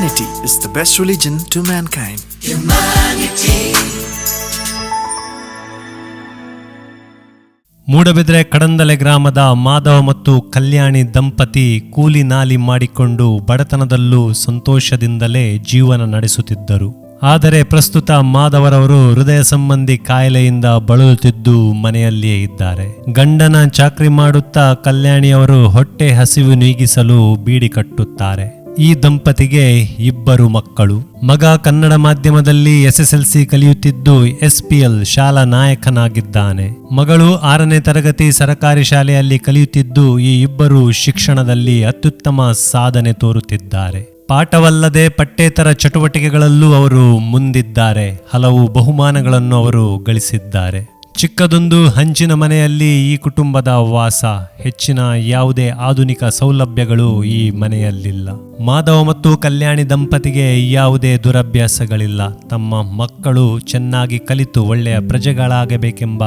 Humanity is the best religion to mankind. Moodbidri Kadandale ಗ್ರಾಮದ ಮಾಧವ ಮತ್ತು ಕಲ್ಯಾಣಿ ದಂಪತಿ ಕೂಲಿ ನಾಲಿ ಮಾಡಿಕೊಂಡು ಬಡತನದಲ್ಲೂ ಸಂತೋಷದಿಂದಲೇ ಜೀವನ ನಡೆಸುತ್ತಿದ್ದರು. ಆದರೆ ಪ್ರಸ್ತುತ ಮಾಧವರವರು ಹೃದಯ ಸಂಬಂಧಿ ಕಾಯಿಲೆಯಿಂದ ಬಳಲುತ್ತಿದ್ದು ಮನೆಯಲ್ಲಿಯೇ ಇದ್ದಾರೆ. ಗಂಡನ ಚಾಕ್ರಿ ಮಾಡುತ್ತಾ ಕಲ್ಯಾಣಿಯವರು ಹೊಟ್ಟೆ ಹಸಿವು ನೀಗಿಸಲು ಬೀಡಿ ಕಟ್ಟುತ್ತಾರೆ. ಈ ದಂಪತಿಗೆ ಇಬ್ಬರು ಮಕ್ಕಳು. ಮಗ ಕನ್ನಡ ಮಾಧ್ಯಮದಲ್ಲಿ ಎಸ್ಎಸ್ಎಲ್ಸಿ ಕಲಿಯುತ್ತಿದ್ದು ಎಸ್ಪಿಎಲ್ ಶಾಲಾ ನಾಯಕನಾಗಿದ್ದಾನೆ. ಮಗಳು ಆರನೇ ತರಗತಿ ಸರಕಾರಿ ಶಾಲೆಯಲ್ಲಿ ಕಲಿಯುತ್ತಿದ್ದು ಈ ಇಬ್ಬರು ಶಿಕ್ಷಣದಲ್ಲಿ ಅತ್ಯುತ್ತಮ ಸಾಧನೆ ತೋರುತ್ತಿದ್ದಾರೆ. ಪಾಠವಲ್ಲದೆ ಪಠ್ಯೇತರ ಚಟುವಟಿಕೆಗಳಲ್ಲೂ ಅವರು ಮುಂದಿದ್ದಾರೆ. ಹಲವು ಬಹುಮಾನಗಳನ್ನು ಅವರು ಗಳಿಸಿದ್ದಾರೆ. ಚಿಕ್ಕದೊಂದು ಹಂಚಿನ ಮನೆಯಲ್ಲಿ ಈ ಕುಟುಂಬದ ವಾಸ, ಹೆಚ್ಚಿನ ಯಾವುದೇ ಆಧುನಿಕ ಸೌಲಭ್ಯಗಳು ಈ ಮನೆಯಲ್ಲಿಲ್ಲ. ಮಾಧವ ಮತ್ತು ಕಲ್ಯಾಣಿ ದಂಪತಿಗೆ ಯಾವುದೇ ದುರಭ್ಯಾಸಗಳಿಲ್ಲ. ತಮ್ಮ ಮಕ್ಕಳು ಚೆನ್ನಾಗಿ ಕಲಿತು ಒಳ್ಳೆಯ ಪ್ರಜೆಗಳಾಗಬೇಕೆಂಬ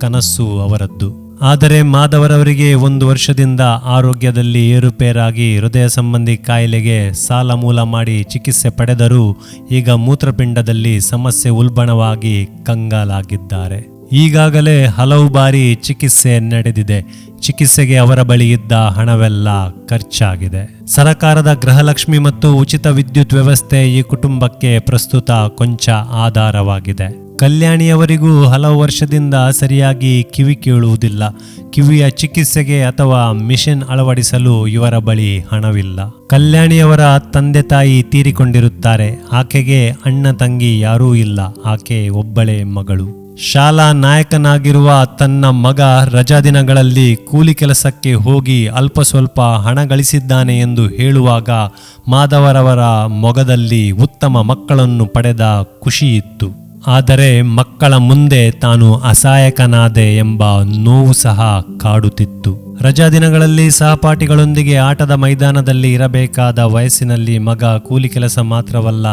ಕನಸು ಅವರದ್ದು. ಆದರೆ ಮಾಧವರವರಿಗೆ ಒಂದು ವರ್ಷದಿಂದ ಆರೋಗ್ಯದಲ್ಲಿ ಏರುಪೇರಾಗಿ ಹೃದಯ ಸಂಬಂಧಿ ಕಾಯಿಲೆಗೆ ಸಾಲ ಮೂಲ ಮಾಡಿ ಚಿಕಿತ್ಸೆ ಪಡೆದರೂ ಈಗ ಮೂತ್ರಪಿಂಡದಲ್ಲಿ ಸಮಸ್ಯೆ ಉಲ್ಬಣವಾಗಿ ಕಂಗಾಲಾಗಿದ್ದಾರೆ. ಈಗಾಗಲೇ ಹಲವು ಬಾರಿ ಚಿಕಿತ್ಸೆ ನಡೆದಿದೆ. ಚಿಕಿತ್ಸೆಗೆ ಅವರ ಬಳಿ ಇದ್ದ ಹಣವೆಲ್ಲ ಖರ್ಚಾಗಿದೆ. ಸರಕಾರದ ಗೃಹಲಕ್ಷ್ಮಿ ಮತ್ತು ಉಚಿತ ವಿದ್ಯುತ್ ವ್ಯವಸ್ಥೆ ಈ ಕುಟುಂಬಕ್ಕೆ ಪ್ರಸ್ತುತ ಕೊಂಚ ಆಧಾರವಾಗಿದೆ. ಕಲ್ಯಾಣಿಯವರಿಗೂ ಹಲವು ವರ್ಷದಿಂದ ಸರಿಯಾಗಿ ಕಿವಿ ಕೇಳುವುದಿಲ್ಲ. ಕಿವಿಯ ಚಿಕಿತ್ಸೆಗೆ ಅಥವಾ ಮಿಷನ್ ಅಳವಡಿಸಲು ಇವರ ಬಳಿ ಹಣವಿಲ್ಲ. ಕಲ್ಯಾಣಿಯವರ ತಂದೆ ತಾಯಿ ತೀರಿಕೊಂಡಿರುತ್ತಾರೆ. ಆಕೆಗೆ ಅಣ್ಣ ತಂಗಿ ಯಾರೂ ಇಲ್ಲ. ಆಕೆ ಒಬ್ಬಳೇ ಮಗಳು. ಶಾಲಾ ನಾಯಕನಾಗಿರುವ ತನ್ನ ಮಗ ರಜಾದಿನಗಳಲ್ಲಿ ಕೂಲಿ ಕೆಲಸಕ್ಕೆ ಹೋಗಿ ಅಲ್ಪ ಸ್ವಲ್ಪ ಹಣ ಗಳಿಸಿದ್ದಾನೆ ಎಂದು ಹೇಳುವಾಗ ಮಾಧವರವರ ಮೊಗದಲ್ಲಿ ಉತ್ತಮ ಮಕ್ಕಳನ್ನು ಪಡೆದ ಖುಷಿಯಿತ್ತು ಆದರೆ ಮಕ್ಕಳ ಮುಂದೆ ತಾನು ಅಸಹಾಯಕನಾದೆ ಎಂಬ ನೋವು ಸಹ ಕಾಡುತ್ತಿತ್ತು. ರಜಾ ದಿನಗಳಲ್ಲಿ ಸಹಪಾಠಿಗಳೊಂದಿಗೆ ಆಟದ ಮೈದಾನದಲ್ಲಿ ಇರಬೇಕಾದ ವಯಸ್ಸಿನಲ್ಲಿ ಮಗ ಕೂಲಿ ಕೆಲಸ ಮಾತ್ರವಲ್ಲ,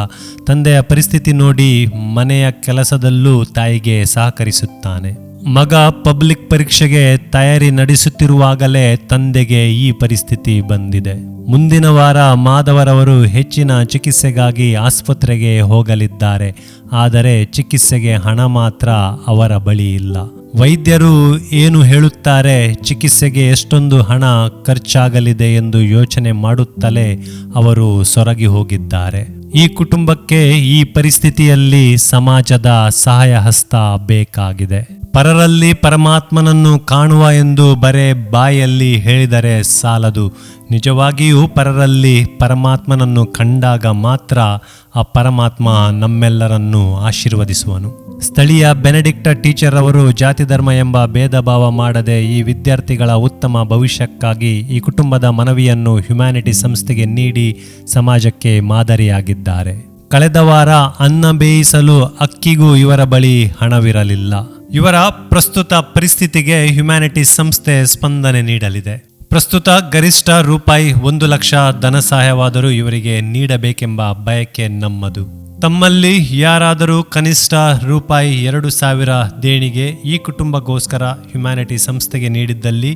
ತಂದೆಯ ಪರಿಸ್ಥಿತಿ ನೋಡಿ ಮನೆಯ ಕೆಲಸದಲ್ಲೂ ತಾಯಿಗೆ ಸಹಕರಿಸುತ್ತಾನೆ. ಮಗ ಪಬ್ಲಿಕ್ ಪರೀಕ್ಷೆಗೆ ತಯಾರಿ ನಡೆಸುತ್ತಿರುವಾಗಲೇ ತಂದೆಗೆ ಈ ಪರಿಸ್ಥಿತಿ ಬಂದಿದೆ. ಮುಂದಿನ ವಾರ ಮಾಧವರವರು ಹೆಚ್ಚಿನ ಚಿಕಿತ್ಸೆಗಾಗಿ ಆಸ್ಪತ್ರೆಗೆ ಹೋಗಲಿದ್ದಾರೆ, ಆದರೆ ಚಿಕಿತ್ಸೆಗೆ ಹಣ ಮಾತ್ರ ಅವರ ಬಳಿ ಇಲ್ಲ. ವೈದ್ಯರು ಏನು ಹೇಳುತ್ತಾರೆ? ಚಿಕಿತ್ಸೆಗೆ ಎಷ್ಟೊಂದು ಹಣ ಖರ್ಚಾಗಲಿದೆ ಎಂದು ಯೋಚನೆ ಮಾಡುತ್ತಲೇ ಅವರು ಸೊರಗಿ ಹೋಗಿದ್ದಾರೆ. ಈ ಕುಟುಂಬಕ್ಕೆ ಈ ಪರಿಸ್ಥಿತಿಯಲ್ಲಿ ಸಮಾಜದ ಸಹಾಯ ಹಸ್ತ ಬೇಕಾಗಿದೆ. ಪರರಲ್ಲಿ ಪರಮಾತ್ಮನನ್ನು ಕಾಣುವ ಎಂದು ಬರೇ ಬಾಯಲ್ಲಿ ಹೇಳಿದರೆ ಸಾಲದು. ನಿಜವಾಗಿಯೂ ಪರರಲ್ಲಿ ಪರಮಾತ್ಮನನ್ನು ಕಂಡಾಗ ಮಾತ್ರ ಆ ಪರಮಾತ್ಮ ನಮ್ಮೆಲ್ಲರನ್ನು ಆಶೀರ್ವದಿಸುವನು. ಸ್ಥಳೀಯ ಬೆನೆಡಿಕ್ಟ ಟೀಚರ್ ಅವರು ಜಾತಿ ಧರ್ಮ ಎಂಬ ಭೇದ ಭಾವ ಮಾಡದೆ ಈ ವಿದ್ಯಾರ್ಥಿಗಳ ಉತ್ತಮ ಭವಿಷ್ಯಕ್ಕಾಗಿ ಈ ಕುಟುಂಬದ ಮನವಿಯನ್ನು ಹ್ಯುಮ್ಯಾನಿಟಿ ಸಂಸ್ಥೆಗೆ ನೀಡಿ ಸಮಾಜಕ್ಕೆ ಮಾದರಿಯಾಗಿದ್ದಾರೆ. ಕಳೆದ ವಾರ ಅನ್ನ ಬೇಯಿಸಲು ಅಕ್ಕಿಗೂ ಇವರ ಬಳಿ ಹಣವಿರಲಿಲ್ಲ. ಇವರ ಪ್ರಸ್ತುತ ಪರಿಸ್ಥಿತಿಗೆ ಹ್ಯುಮ್ಯಾನಿಟಿ ಸಂಸ್ಥೆ ಸ್ಪಂದನೆ ನೀಡಲಿದೆ. ಪ್ರಸ್ತುತ ಗರಿಷ್ಠ ರೂಪಾಯಿ ಒಂದು ಲಕ್ಷ ಧನ ಸಹಾಯವಾದರೂ ಇವರಿಗೆ ನೀಡಬೇಕೆಂಬ ಬಯಕೆ ನಮ್ಮದು. ತಮ್ಮಲ್ಲಿ ಯಾರಾದರೂ ಕನಿಷ್ಠ ರೂಪಾಯಿ ಎರಡು ಸಾವಿರ ದೇಣಿಗೆ ಈ ಕುಟುಂಬಗೋಸ್ಕರ ಹ್ಯುಮ್ಯಾನಿಟಿ ಸಂಸ್ಥೆಗೆ ನೀಡಿದ್ದಲ್ಲಿ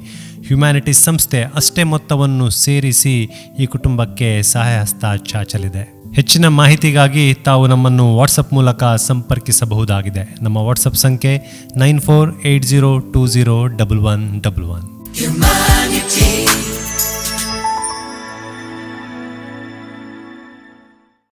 ಹ್ಯುಮ್ಯಾನಿಟಿ ಸಂಸ್ಥೆ ಅಷ್ಟೇ ಮೊತ್ತವನ್ನು ಸೇರಿಸಿ ಈ ಕುಟುಂಬಕ್ಕೆ ಸಹಾಯ ಹಸ್ತ ಚಾಚಲಿದೆ. ಹೆಚ್ಚಿನ ಮಾಹಿತಿಗಾಗಿ ತಾವು ನಮ್ಮನ್ನು ವಾಟ್ಸಪ್ ಮೂಲಕ ಸಂಪರ್ಕಿಸಬಹುದಾಗಿದೆ ನಮ್ಮ ವಾಟ್ಸಪ್ ಸಂಖ್ಯೆ nine four eight zero two zero double one double one.